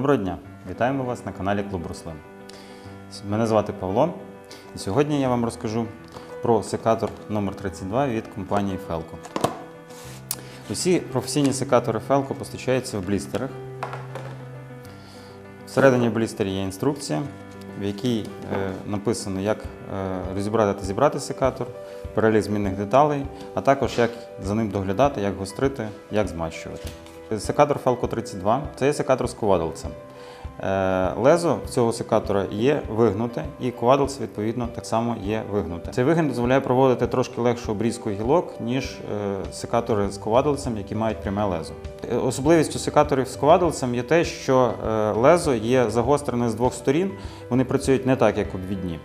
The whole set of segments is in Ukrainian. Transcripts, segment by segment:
Доброго дня! Вітаємо вас на каналі Клуб Руслин. Мене звати Павло, і сьогодні я вам розкажу про секатор номер 32 від компанії Felco. Усі професійні секатори Felco постачаються в блістерах. Всередині блістері є інструкція, в якій е, написано, як е, розібрати та зібрати секатор, перелік змінних деталей, а також як за ним доглядати, як гострити, як змащувати. Секатор Felco 32 це є секатор з ковадолцем. Е, Лезо цього секатора є вигнуте, і ковадолце, відповідно, так само є вигнуте. Цей вигін дозволяє проводити трошки легшу обрізку гілок, ніж е, секатори з ковадолцем, які мають пряме лезо. Е, Особливістю секаторів з ковадолцем є те, що лезо є загострене з двох сторін, вони працюють не так, як обвідні.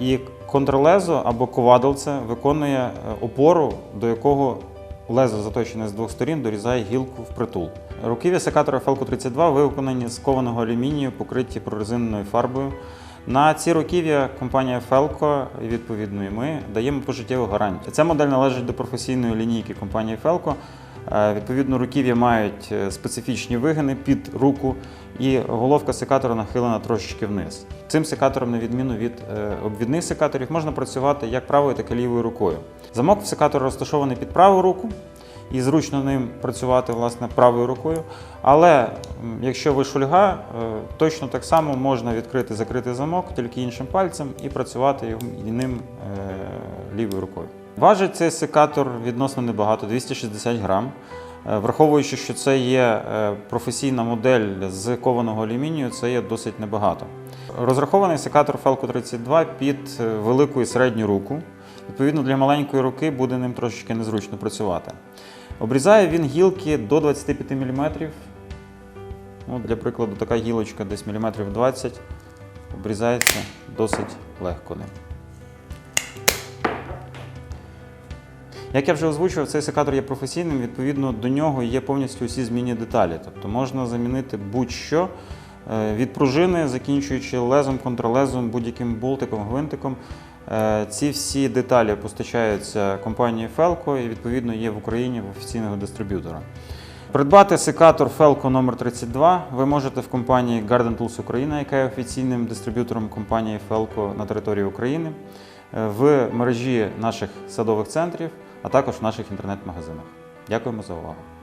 І контрлезо або ковадолце виконує опору, до якого лезо заточене з двох сторін дорізає гілку в притул. Руків'я секатора Falco 32 виконані з кованого алюмінію, покриті прорезиненою фарбою. На ці руків'я компанія Felco відповідно і ми даємо пожиттєву гарантію. Ця модель належить до професійної лінійки компанії Felco. Е, Відповідно, руків'я мають е, специфічні вигини під руку, і головка секатора нахилена трошечки вниз. Цим секатором, на відміну від е, обвідних секаторів, можна працювати як правою, так і лівою рукою. Замок в секатора розташований під праву руку, і зручно ним працювати власне правою рукою. Але якщо ви шульга, точно так само можна відкрити закрити замок тільки іншим пальцем і працювати ним лівою рукою. Важить цей секатор відносно небагато 260 грам. Е, Враховуючи, що це є е, професійна модель з кованого алюмінію, це є досить небагато. Розрахований секатор Felco 32 під е, велику і середню руку. Відповідно, для маленької руки буде ним трошечки незручно працювати. Обрізає він гілки до 25 мм. Ну, для прикладу, така гілочка десь міліметрів 20 обрізається досить легко ним. Як я вже озвучував, цей секатор є професійним, відповідно до нього є повністю усі змінні деталі. Тобто можна замінити будь-що е, від пружини, закінчуючи лезом, контралезом, будь-яким болтиком, гвинтиком. Е, Ці всі деталі постачаються компанією Felco і відповідно є в Україні в офіційного дистриб'ютора. Придбати секатор Felco номер 32 ви можете в компанії Garden Tools Україна, яка є офіційним дистриб'ютором компанії Felco на території України, в мережі наших садових центрів, а також в наших інтернет-магазинах. Дякуємо за увагу.